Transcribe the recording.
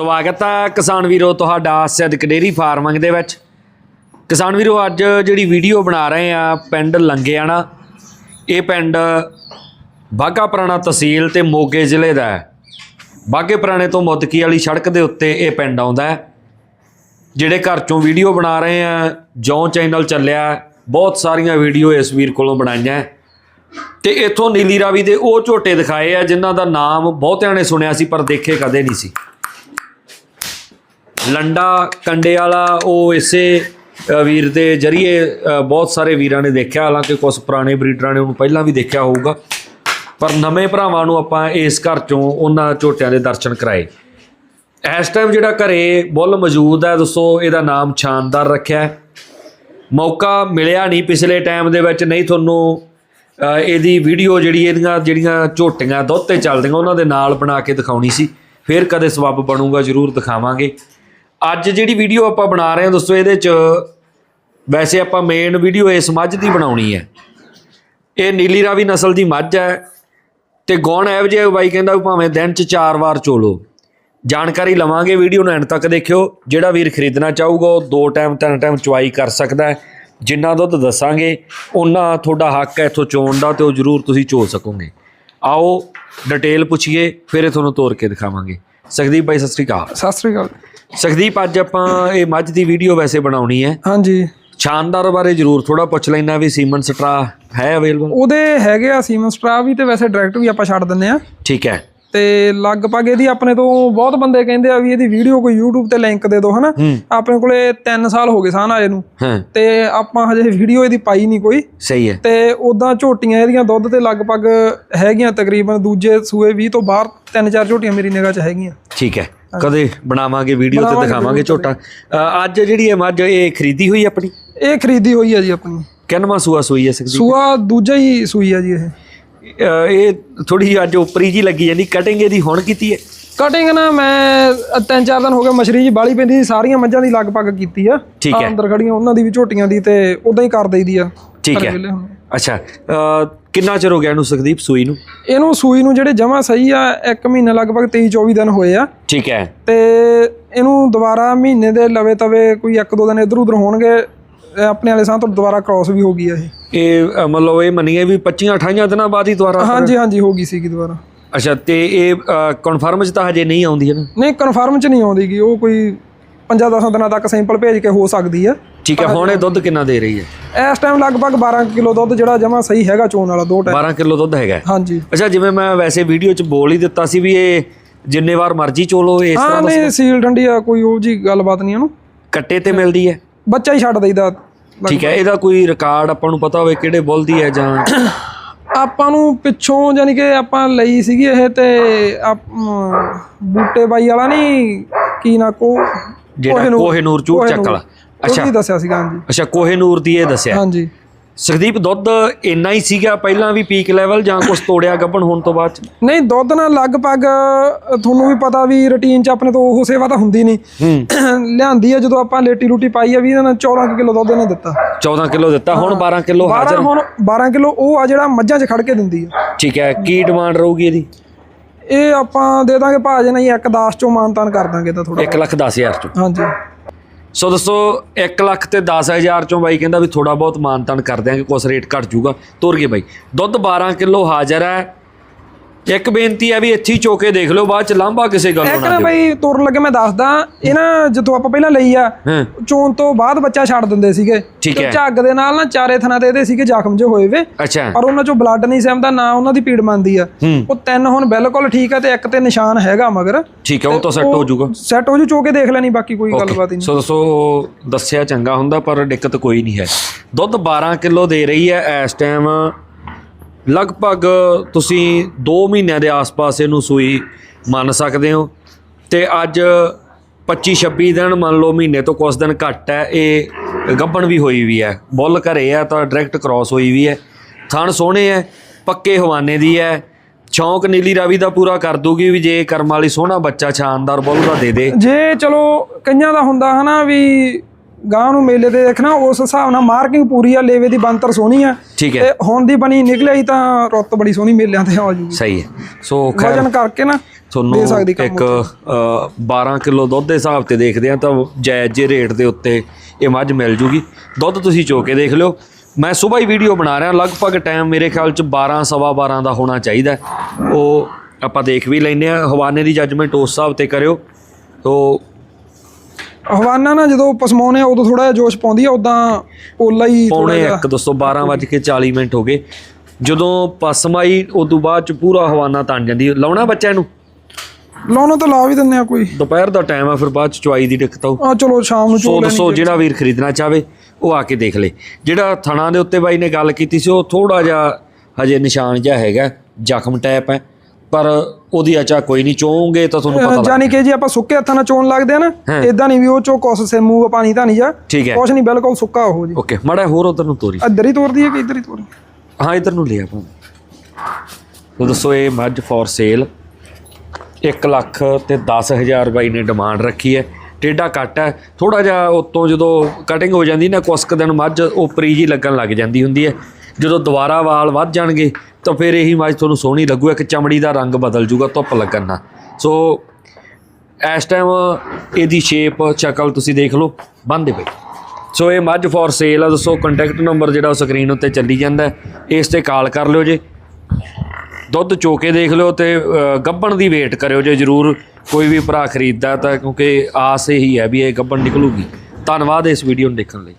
ਸਵਾਗਤ ਹੈ ਕਿਸਾਨ ਵੀਰੋ ਤੁਹਾਡਾ ਸਿੱਧਕ ਡੇਰੀ ਫਾਰਮਿੰਗ ਦੇ ਵਿੱਚ। ਕਿਸਾਨ ਵੀਰੋ, ਅੱਜ ਜਿਹੜੀ ਵੀਡੀਓ ਬਣਾ ਰਹੇ ਆ ਪਿੰਡ ਲੰਗਿਆਣਾ, ਇਹ ਪਿੰਡ ਬਾਘਾ ਪੁਰਾਣਾ ਤਹਿਸੀਲ ਤੇ ਮੋਗੇ ਜ਼ਿਲ੍ਹੇ ਦਾ ਹੈ। ਬਾਘੇ ਪੁਰਾਣੇ ਤੋਂ ਮੁੱਦਕੀ ਵਾਲੀ ਸੜਕ ਦੇ ਉੱਤੇ ਇਹ ਪਿੰਡ ਆਉਂਦਾ ਹੈ। ਜਿਹੜੇ ਘਰ ਚੋਂ ਵੀਡੀਓ ਬਣਾ ਰਹੇ ਆ, ਜੌਂ ਚੈਨਲ ਚੱਲਿਆ, ਬਹੁਤ ਸਾਰੀਆਂ ਵੀਡੀਓ ਇਸ ਵੀਰ ਕੋਲੋਂ ਬਣਾਈਆਂ। ਹੈ। ਤੇ ਇਥੋਂ ਨੀਲੀ ਰਾਵੀ ਦੇ ਉਹ ਝੋਟੇ ਦਿਖਾਏ ਆ, ਜਿਨ੍ਹਾਂ ਦਾ ਨਾਮ ਬਹੁਤਿਆਂ ਨੇ ਸੁਣਿਆ ਸੀ, ਪਰ ਦੇਖੇ ਕਦੇ ਨਹੀਂ ਸੀ। ਲੰਡਾ ਕੰਡੇ ਵਾਲਾ ਉਹ ਇਸੇ ਵੀਰ ਦੇ ਜਰੀਏ ਬਹੁਤ ਸਾਰੇ ਵੀਰਾਂ ਨੇ ਦੇਖਿਆ। ਹਾਲਾਂਕਿ ਕੁਝ ਪੁਰਾਣੇ ਬਰੀਡਰਾਂ ਨੇ ਉਹਨੂੰ ਪਹਿਲਾਂ ਵੀ ਦੇਖਿਆ ਹੋਊਗਾ। ਪਰ ਨਵੇਂ ਭਰਾਵਾਂ ਨੂੰ ਆਪਾਂ ਇਸ ਘਰ ਚੋਂ ਉਹਨਾਂ ਝੋਟਿਆਂ ਦੇ ਦਰਸ਼ਨ ਕਰਾਏ। ਇਸ ਟਾਈਮ ਜਿਹੜਾ ਘਰੇ ਬੁੱਲ ਮੌਜੂਦ ਹੈ ਦੋਸਤੋ ਇਹਦਾ ਨਾਮ ਸ਼ਾਨਦਾਰ ਰੱਖਿਆ ਮੌਕਾ ਮਿਲਿਆ ਨਹੀਂ ਪਿਛਲੇ ਟਾਈਮ ਦੇ ਵਿੱਚ, ਨਹੀਂ ਤੁਹਾਨੂੰ ਇਹਦੀ ਵੀਡੀਓ ਜਿਹੜੀ ਇਹਦੀਆਂ, ਜਿਹੜੀਆਂ ਝੋਟੀਆਂ ਦੁੱਧ ਤੇ ਚੱਲਦੀਆਂ, ਉਹਨਾਂ ਦੇ ਨਾਲ ਬਣਾ ਕੇ ਦਿਖਾਉਣੀ ਸੀ। ਫਿਰ ਕਦੇ ਸਬੱਬ ਬਣੂਗਾ, ਜ਼ਰੂਰ ਦਿਖਾਵਾਂਗੇ। ਅੱਜ ਜਿਹੜੀ ਵੀਡੀਓ ਆਪਾਂ ਬਣਾ ਰਹੇ ਹਾਂ ਦੋਸਤੋ, ਇਹਦੇ 'ਚ ਵੈਸੇ ਆਪਾਂ ਮੇਨ ਵੀਡੀਓ ਇਸ ਮੱਝ ਦੀ ਬਣਾਉਣੀ ਹੈ। ਇਹ ਨੀਲੀ ਰਾਵੀ ਨਸਲ ਦੀ ਮੱਝ ਹੈ ਤੇ ਗੌਣ ਐਵ ਜੇ ਬਾਈ ਕਹਿੰਦਾ ਵੀ ਭਾਵੇਂ ਦਿਨ 'ਚ ਚਾਰ ਵਾਰ ਚੋਲੋ। ਜਾਣਕਾਰੀ ਲਵਾਂਗੇ ਵੀਡੀਓ ਨੂੰ ਐਂਡ ਤੱਕ ਦੇਖਿਓ। ਜਿਹੜਾ ਵੀਰ ਖਰੀਦਣਾ ਚਾਹੂਗਾ, ਉਹ ਦੋ ਟਾਈਮ ਤਿੰਨ ਟਾਈਮ ਚੁਆਈ ਕਰ ਸਕਦਾ ਹੈ। ਜਿੰਨਾ ਦੁੱਧ ਦੱਸਾਂਗੇ ਉਹਨਾਂ ਤੁਹਾਡਾ ਹੱਕ ਹੈ ਇੱਥੋਂ ਚੋਣ ਦਾ ਤੇ ਉਹ ਜ਼ਰੂਰ ਤੁਸੀਂ ਚੋ ਸਕੋਗੇ। ਆਓ ਡਿਟੇਲ ਪੁੱਛੀਏ, ਫਿਰ ਇਹ ਤੁਹਾਨੂੰ ਤੋਰ ਕੇ ਦਿਖਾਵਾਂਗੇ। ਸਖਦੀਪ ਬਾਈ, ਸਤਿ ਸ੍ਰੀ ਅਕਾਲ। ਸਤਿ ਸ੍ਰੀ ਅਕਾਲ। ਸਖਦੀਪ ਅੱਜ ਆਪਾਂ ਇਹ ਮੱਝ ਦੀ ਵੀਡੀਓ ਵੈਸੇ ਬਣਾਉਣੀ ਹੈ। ਹਾਂਜੀ। ਸ਼ਾਨਦਾਰ ਬਾਰੇ ਜ਼ਰੂਰ ਥੋੜਾ ਪੁੱਛ ਲੈਣਾ ਵੀ ਸੀਮਨ ਸਟਰਾ ਹੈ ਅਵੇਲੇਬਲ ਉਹਦੇ ਹੈਗੇ ਆ ਸੀਮਨ ਸਟਰਾ ਵੀ ਤੇ ਵੈਸੇ ਡਾਇਰੈਕਟ ਵੀ ਆਪਾਂ ਛੱਡ ਦਿੰਨੇ ਆ। ਠੀਕ ਹੈ। ਤੇ ਲਗਭਗ ਇਹਦੀ ਆਪਣੇ ਤੋਂ ਬਹੁਤ ਬੰਦੇ ਕਹਿੰਦੇ ਆ ਵੀ ਇਹਦੀ ਵੀਡੀਓ ਕੋਈ YouTube ਤੇ ਲਿੰਕ ਦੇ ਦਿਓ ਹਨਾ? ਆਪਣੇ ਕੋਲੇ 3 ਸਾਲ ਹੋ ਗਏ ਸਾਨ ਆਏ ਨੂੰ ਤੇ ਆਪਾਂ ਹਜੇ ਵੀਡੀਓ ਇਹਦੀ ਪਾਈ ਨਹੀਂ ਕੋਈ। ਸਹੀ ਹੈ। ਤੇ ਉਦਾਂ ਝੋਟੀਆਂ ਇਹਦੀਆਂ ਦੁੱਧ ਤੇ ਲਗਭਗ ਹੈਗੀਆਂ ਤਕਰੀਬਨ ਦੂਜੇ ਸੂਏ 20 ਤੋਂ ਬਾਹਰ ਤਿੰਨ ਚਾਰ ਝੋਟੀਆਂ ਮੇਰੀ ਨਿਗਾਹ 'ਚ ਹੈਗੀਆਂ। ਠੀਕ ਹੈ। ਕਦੇ ਬਣਾਵਾਂਗੇ ਵੀਡੀਓ ਤੇ ਦਿਖਾਵਾਂਗੇ ਝੋਟਾ। ਅ, ਅੱਜ ਜਿਹੜੀ ਇਹ ਮੱਝ ਇਹ ਖਰੀਦੀ ਹੋਈ ਆਪਣੀ? ਇਹ ਖਰੀਦੀ ਹੋਈ ਆ ਜੀ ਆਪਣੀ। ਕਿੰਨਵਾਂ ਸੂਆ ਸੂਈ ਹੈ ਸਖਦੀਪ ਸੂਆ ਦੂਜਾ ਹੀ ਸੂਈ ਆ ਜੀ ਇਹ। ਅ, ਇਹ ਥੋੜੀ ਅੱਜ ਉਪਰੀ ਜੀ ਲੱਗੀ ਜਾਂਦੀ। ਕਟਿੰਗ ਇਹਦੀ ਹੁਣ ਕੀਤੀ ਹੈ? ਕਟਿੰਗ ਨਾ ਮੈਂ ਅ, ਤਿੰਨ ਚਾਰ ਦਿਨ ਹੋ ਗਏ ਮਛਰੀ ਜੀ ਬਾਲੀ ਪੈਂਦੀ ਸੀ। ਸਾਰੀਆਂ ਮੱਝਾਂ ਦੀ ਲਗਭਗ ਕੀਤੀ ਆ। ਠੀਕ ਹੈ। ਆਹ ਅੰਦਰ ਖੜੀਆਂ ਉਹਨਾਂ ਦੀ ਵੀ ਝੋਟੀਆਂ ਦੀ ਤੇ ਉਦਾਂ ਹੀ ਕਰ ਦਈਦੀ ਆ। ਠੀਕ ਹੈ। ਹੁਣ। ਅੱਛਾ ਕਿੰਨਾ ਚਿਰ ਹੋ ਗਿਆ ਇਹਨੂੰ ਸਖਦੀਪ ਸੂਈ ਨੂੰ? ਇਹਨੂੰ ਸੂਈ ਨੂੰ ਜਿਹੜੇ ਜਮਾ ਸਹੀ ਆ ਇੱਕ ਮਹੀਨਾ ਲਗਭਗ 23 24 ਦਿਨ ਹੋਏ ਆ। ਠੀਕ ਹੈ। ਤੇ ਇਹਨੂੰ ਦੁਬਾਰਾ ਮਹੀਨੇ ਦੇ ਲਵੇ ਤਵੇ ਕੋਈ ਇੱਕ ਦੋ ਦਿਨ ਇਧਰ ਉਧਰ ਹੋਣਗੇ ਆਪਣੇ ਵਾਲੇ ਸਾਹ ਤੋਂ ਦੁਬਾਰਾ ਕ੍ਰਾਸ ਵੀ ਹੋ ਗਈ ਆ ਇਹ। ਇਹ ਮਤਲਬ ਇਹ ਮੰਨੀਏ ਵੀ 25 28 ਦਿਨਾਂ ਬਾਅਦ ਹੀ ਦੁਬਾਰਾ ਹਾਂਜੀ ਹਾਂਜੀ ਹੋ ਗਈ ਸੀਗੀ ਦੁਬਾਰਾ। ਅੱਛਾ ਤੇ ਇਹ ਕਨਫਰਮ ਚ ਤਾਂ ਹਜੇ ਨਹੀਂ ਆਉਂਦੀ ਹੈ ਨਾ? ਨਹੀਂ ਕਨਫਰਮ ਚ ਨਹੀਂ ਆਉਂਦੀਗੀ ਉਹ ਕੋਈ 5-10 ਦਿਨਾਂ ਤੱਕ ਸੈਂਪਲ ਭੇਜ ਕੇ ਹੋ ਸਕਦੀ ਆ। ਠੀਕ ਹੈ ਹੁਣ ਇਹ ਦੁੱਧ ਕਿੰਨਾ ਦੇ ਰਹੀ ਹੈ? ਇਸ ਟਾਈਮ ਲਗਭਗ 12 ਕਿਲੋ ਦੁੱਧ ਜਿਹੜਾ ਜਮਾ ਸਹੀ ਹੈਗਾ ਚੋਣ ਵਾਲਾ ਦੋ ਟਾਈਮ 12 ਕਿਲੋ ਦੁੱਧ ਹੈਗਾ। ਹਾਂਜੀ। ਅੱਛਾ ਜਿਵੇਂ ਮੈਂ ਵੈਸੇ ਵੀਡੀਓ ਚ ਬੋਲ ਹੀ ਦਿੱਤਾ ਸੀ ਵੀ ਇਹ ਜਿੰਨੇ ਵਾਰ ਮਰਜ਼ੀ ਚੋਲੋ ਇਸ ਤਰ੍ਹਾਂ ਦਾ ਨਹੀਂ ਸੀਲ ਡੰਡੀ ਆ ਕੋਈ ਉਹ ਜੀ ਗੱਲਬਾਤ ਨਹੀਂ ਉਹਨੂੰ। ਕੱਟੇ ਤੇ ਮਿਲਦੀ ਹੈ? ਬੱਚਾ ਹੀ ਛੱਡ ਦਈਦਾ ਠੀਕ ਹੈ ਇਹਦਾ ਕੋਈ ਰਿਕਾਰਡ ਆਪਾਂ ਨੂੰ ਪਤਾ ਹੋਵੇ ਕਿਹੜੇ ਬੁੱਲ ਦੀ ਹੈ ਜਾਂ ਆਪਾਂ ਨੂੰ ਪਿੱਛੋਂ ਯਾਨੀ ਕਿ ਆਪਾਂ ਲਈ ਸੀਗੀ ਇਹ ਤੇ ਬੂਟੇ ਬਾਈ ਵਾਲਾ ਨਹੀਂ ਕੀ ਨਾ ਕੋ ਜਿਹੜਾ ਕੋਹੇਨੂਰ ਚੂੜ ਚੱਕ ਵਾਲਾ। ਅੱਛਾ। ਉਹਦੀ ਦੱਸਿਆ ਸੀਗਾ ਹਾਂਜੀ। ਅੱਛਾ ਕੋਹੇਨੂਰ ਦੀ ਇਹ ਦੱਸਿਆ। ਹਾਂਜੀ। ਸੁਖਦੀਪ ਦੁੱਧ ਇੰਨਾ ਹੀ ਸੀਗਾ ਪਹਿਲਾਂ ਵੀ ਪੀਕ ਲੈਵਲ ਜਾਂ ਕੁਝ ਤੋੜਿਆ ਗੱਭਣ ਹੋਣ ਤੋਂ ਬਾਅਦ ਚ? ਨਹੀਂ ਦੁੱਧ ਨਾਲ ਲਗਭਗ ਅ, ਤੁਹਾਨੂੰ ਵੀ ਪਤਾ ਵੀ ਰੁਟੀਨ 'ਚ ਆਪਣੇ ਤੋਂ ਉਹ ਸੇਵਾ ਤਾਂ ਹੁੰਦੀ ਨਹੀਂ। ਲਿਆਂਦੀ ਆ ਜਦੋਂ ਆਪਾਂ ਲੇਟੀ ਰੂਟੀ ਪਾਈ ਆ ਵੀ ਇਹਦੇ ਨਾਲ 14 ਕਿਲੋ ਦੁੱਧ ਇਹਨੇ ਦਿੱਤਾ। 14 ਕਿਲੋ ਦਿੱਤਾ ਹੁਣ 12 ਕਿਲੋ 12 ਹਾਜ਼ਰ। ਹੁਣ 12 ਕਿਲੋ ਉਹ ਆ ਜਿਹੜਾ ਮੱਝਾਂ 'ਚ ਖੜ ਕੇ ਦਿੰਦੀ ਆ। ਠੀਕ ਹੈ ਕੀ ਡਿਮਾਂਡ ਰਹੂਗੀ ਇਹਦੀ? ਇਹ ਆਪਾਂ ਦੇ ਦਾਂਗੇ ਭਾਜੇ ਨਹੀਂ ਇੱਕ 10 ਚੋਂ ਮਾਨਤਾਨ ਕਰ ਦਾਂਗੇ ਤਾਂ ਥੋੜਾ 1 ਲੱਖ 10 ਹਜ਼ਾਰ ਚੋਂ। ਹਾਂਜੀ। ਸੋ ਦੋਸਤੋ 1 ਲੱਖ ਤੇ 10000 ਚੋਂ ਬਾਈ ਕਹਿੰਦਾ ਵੀ ਥੋੜਾ ਬਹੁਤ ਮਾਨਤਾਨ ਕਰ ਦਿਆਂਗੇ ਕੁਛ ਰੇਟ ਘਟ ਜਾਊਗਾ। ਤੁਰ ਗਏ ਬਾਈ। ਦੁੱਧ 12 ਕਿਲੋ ਹਾਜ਼ਰ ਹੈ। ਇੱਕ ਬੇਨਤੀ ਹੈ ਵੀ ਇੱਥੇ ਹੀ ਚੋਕੇ ਦੇਖ ਲਓ ਬਾਅਦ ਚ ਲਾਂਭਾ ਕਿਸੇ ਗੱਲ ਇੱਕ ਨਾ ਨਾ ਬਈ ਤੁਰਨ ਲੱਗੇ ਮੈਂ ਦੱਸਦਾ ਇਹ ਨਾ ਜਦੋਂ ਆਪਾਂ ਪਹਿਲਾਂ ਲਈ ਆ ਹਾਂ। ਚੋਣ ਤੋਂ ਬਾਅਦ ਬੱਚਾ ਛੱਡ ਦਿੰਦੇ ਸੀਗੇ। ਠੀਕ ਤੇ ਹੈ। ਝੱਗ ਦੇ ਨਾਲ ਨਾ ਚਾਰੇ ਥਣਾ ਤੇ ਇਹਦੇ ਸੀਗੇ ਜ਼ਖਮ ਜੇ ਹੋਏ ਵੇ। ਅੱਛਾ। ਪਰ ਉਹਨਾਂ ਚੋਂ ਬਲੱਡ ਨਹੀਂ ਸਹਿਮਦਾ ਨਾ ਉਹਨਾਂ ਦੀ ਪੀੜ ਮੰਨਦੀ ਆ। ਹੂੰ। ਉਹ ਤਿੰਨ ਹੁਣ ਬਿਲਕੁਲ ਠੀਕ ਆ ਤੇ ਇੱਕ ਤੇ ਨਿਸ਼ਾਨ ਹੈਗਾ ਮਗਰ। ਠੀਕ ਹੈ ਉਹ ਤਾਂ ਸੈੱਟ ਹੋ ਜਾਊਗਾ। ਸੈੱਟ ਹੋ ਜੂ ਚੋ ਕੇ ਦੇਖ ਲੈਣੀ ਬਾਕੀ ਕੋਈ ਗੱਲਬਾਤ ਹੀ ਨਹੀਂ। ਸੋ ਦੱਸੋ ਦੱਸਿਆ ਚੰਗਾ ਹੁੰਦਾ ਪਰ ਦਿੱਕਤ ਕੋਈ ਨਹੀਂ ਹੈ। ਦੁੱਧ 12 ਕਿਲੋ ਦੇ ਰਹੀ ਹੈ ਇਸ ਟਾਈਮ ਲਗਭਗ ਤੁਸੀਂ 2 ਮਹੀਨਿਆਂ ਦੇ ਆਸ-ਪਾਸ ਇਹਨੂੰ ਸੂਈ ਮੰਨ ਸਕਦੇ ਹੋ। ਤੇ ਅੱਜ 25 26 ਦਿਨ ਮੰਨ ਲਓ ਮਹੀਨੇ ਤੋਂ ਕੁਝ ਦਿਨ ਘੱਟ ਹੈ, ਇਹ ਗੱਭਣ ਵੀ ਹੋਈ ਵੀ ਹੈ। ਬੁੱਲ ਘਰੇ ਆ ਤਾਂ ਡਾਇਰੈਕਟ ਕ੍ਰਾਸ ਹੋਈ ਵੀ ਹੈ। ਥਣ ਸੋਹਣੇ ਹੈ, ਪੱਕੇ ਹਵਾਨੇ ਦੀ ਹੈ। ਸ਼ੌਂਕ ਨੀਲੀ ਰਾਵੀ ਦਾ ਪੂਰਾ ਕਰ ਦੂਗੀ ਵੀ ਜੇ ਕਰਮ ਵਾਲੀ ਸੋਹਣਾ ਬੱਚਾ ਸ਼ਾਨਦਾਰ ਬੁੱਲ ਦਾ ਦੇ ਦੇ। ਜੇ ਚਲੋ ਕਈਆਂ ਦਾ ਹੁੰਦਾ ਹਨਾ ਵੀ ਗਾਂ ਨੂੰ ਮੇਲੇ ਤੇ ਦੇਖਣਾ ਉਸ ਹਿਸਾਬ ਨਾਲ ਮਾਰਕਿੰਗ ਪੂਰੀ ਆ ਲੇਵੇ ਦੀ ਬੰਤਰ ਸੋਹਣੀ ਆ। ਠੀਕ ਹੈ। ਤੇ ਹੁਣ ਦੀ ਬਣੀ ਨਿਕਲਿਆ ਹੀ ਤਾਂ ਰੁੱਤ ਬੜੀ ਸੋਹਣੀ ਮੇਲਿਆਂ ਤੇ ਆ ਜੂਗੀ ਸਹੀ ਹੈ। ਸੋ ਖੈਰ ਵਜਨ ਕਰਕੇ ਨਾ ਦੇ ਸਕਦੀ ਤੁਹਾਨੂੰ ਕੰਮ ਇੱਕ ਅ, 12 ਕਿਲੋ ਦੁੱਧ ਦੇ ਹਿਸਾਬ ਤੇ ਦੇਖਦੇ ਆ ਤਾਂ ਜਾਇਜ਼ ਜੇ ਰੇਟ ਦੇ ਉੱਤੇ ਇਹ ਮੱਝ ਮਿਲ ਜੂਗੀ। ਦੁੱਧ ਤੁਸੀਂ ਚੋ ਕੇ ਦੇਖ ਲਿਓ। ਮੈਂ ਸਵੇਰ ਹੀ ਵੀਡੀਓ ਬਣਾ ਰਿਹਾ ਲਗਭਗ ਟਾਈਮ ਮੇਰੇ ਖਿਆਲ ਚ 12 ਸਵਾ 12 ਦਾ ਹੋਣਾ ਚਾਹੀਦਾ। ਹੈ। ਉਹ ਆਪਾਂ ਦੇਖ ਵੀ ਲੈਨੇ ਆ ਹਵਾਨੇ ਦੀ ਜੱਜਮੈਂਟ ਉਸ ਹਿਸਾਬ ਤੇ ਕਰਿਓ। ਤੋ ਹਵਾਨਾ ਨਾ ਜਦੋਂ ਪਸਮਾਉਨੇ ਆ ਉਦੋਂ ਥੋੜਾ ਜਿਹਾ ਜੋਸ਼ ਪਾਉਂਦੀ ਆ ਉਦਾਂ ਪੋਲਾ ਹੀ ਥੋੜਾ ਪੌਣੇ ਜਿਹਾ। 1 ਦੋਸਤੋ 12 ਵੱਜ ਕੇ 40 ਮਿੰਟ ਹੋ ਗਏ। ਜਦੋਂ ਪਸਮ ਆਈ ਉਦੋਂ ਬਾਅਦ ਚ ਪੂਰਾ ਹਵਾਨਾ ਤਣ ਜਾਂਦੀ। ਲਾਉਣਾ ਬੱਚਾ ਇਹਨੂੰ ਲਾਉਣਾ ਤਾਂ ਲਾ ਵੀ ਦਿੰਨੇ ਆ ਕੋਈ। ਦੁਪਹਿਰ ਦਾ ਟਾਈਮ ਆ ਫਿਰ ਬਾਅਦ ਚ ਚੁਆਈ ਦੀ ਦਿੱਕਤ ਆਊ। ਆ ਚਲੋ ਸ਼ਾਮ ਨੂੰ ਸੋ ਚੋ ਦੱਸੋ ਜਿਹੜਾ ਵੀਰ ਖਰੀਦਣਾ ਚਾਹਵੇ ਉਹ ਆ ਕੇ ਦੇਖ ਲੇ। ਜਿਹੜਾ ਥਣਾ ਦੇ ਉੱਤੇ ਬਾਈ ਨੇ ਗੱਲ ਕੀਤੀ ਸੀ ਉਹ ਥੋੜਾ ਜਿਹਾ ਹਜੇ ਨਿਸ਼ਾਨ ਜਿਹਾ ਹੈਗਾ ਜ਼ਖਮ ਟੈਪ ਹੈ। ਪਰ ਉਹਦੀ ਅਚਾ ਕੋਈ ਨਹੀਂ ਚੋਂਗੇ ਤਾਂ ਤੁਹਾਨੂੰ ਪਤਾ ਲੱਗ ਜਾਨੀ ਕਿ ਜੀ ਆਪਾਂ ਸੁੱਕੇ ਹੱਥਾਂ ਨਾਲ ਚੋਣ ਲੱਗਦੇ ਆ ਨਾ ਹਾਂ। ਇਦਾਂ ਨਹੀਂ ਵੀ ਉਹ ਚੋ ਕੁਛ ਸੇ ਮੂੰਹ ਪਾਣੀ ਤਾਂ ਨਹੀਂ ਜਾ। ਠੀਕ ਹੈ। ਕੁਛ ਨਹੀਂ ਬਿਲਕੁਲ ਸੁੱਕਾ ਉਹ ਜੀ। ਓਕੇ ਮੜਾ ਹੋਰ ਉਧਰ ਨੂੰ ਤੋਰੀ। ਇੱਧਰ ਹੀ ਤੋਰਦੀ ਹੈ ਕਿ ਇੱਧਰ ਹੀ ਤੋਰਦੀ ਹਾਂ ਇਧਰ ਨੂੰ ਲਿਆ ਭਾਵੇਂ। ਤੋ ਦੱਸੋ ਇਹ ਮੱਝ ਫॉर ਸੇਲ 1 ਲੱਖ ਤੇ 10000 ਬਾਈ ਨੇ ਡਿਮਾਂਡ ਰੱਖੀ ਹੈ। ਟੇਡਾ ਕੱਟ ਹੈ। ਥੋੜਾ ਜਿਹਾ ਉਤੋਂ ਜਦੋਂ ਕਟਿੰਗ ਹੋ ਜਾਂਦੀ ਨਾ ਕੁਛ ਕੁ ਦਿਨ ਮੱਝ ਉਪਰੀ ਜੀ ਲੱਗਣ ਲੱਗ ਜਾਂਦੀ ਹੁੰਦੀ ਹੈ। ਜਦੋਂ ਦੁਬਾਰਾ ਵਾਲ ਵੱਧ ਜਾਣਗੇ ਤਾਂ ਫਿਰ ਇਹੀ ਮੱਝ ਤੁਹਾਨੂੰ ਸੋਹਣੀ ਲੱਗੂ ਇੱਕ ਚਮੜੀ ਦਾ ਰੰਗ ਬਦਲ ਜੂਗਾ ਧੁੱਪ ਲੱਗਣ ਨਾਲ। ਸੋ ਇਸ ਟਾਈਮ ਇਹਦੀ ਸ਼ੇਪ ਸ਼ਕਲ ਤੁਸੀਂ ਦੇਖ ਲਓ ਬੰਦੇ ਬਈ। ਸੋ ਇਹ ਮੱਝ ਫॉर ਸੇਲ ਆ ਦੱਸੋ ਕੰਟੈਕਟ ਨੰਬਰ ਜਿਹੜਾ ਉਹ ਸਕਰੀਨ ਉੱਤੇ ਚੱਲੀ ਜਾਂਦਾ ਇਸ ਤੇ ਕਾਲ ਕਰ ਲਿਓ ਜੇ। ਦੁੱਧ ਚੋ ਕੇ ਦੇਖ ਲਿਓ ਤੇ ਅ, ਗੱਭਣ ਦੀ ਵੇਟ ਕਰਿਓ ਜੇ ਜਰੂਰ। ਕੋਈ ਵੀ ਭਰਾ ਖਰੀਦਦਾ ਤਾਂ ਕਿਉਂਕਿ ਆਸ ਇਹੀ ਹੈ ਵੀ ਇਹ ਗੱਭਣ ਨਿਕਲੂਗੀ। ਧੰਨਵਾਦ ਇਸ ਵੀਡੀਓ ਨੂੰ ਦੇਖਣ ਲਈ।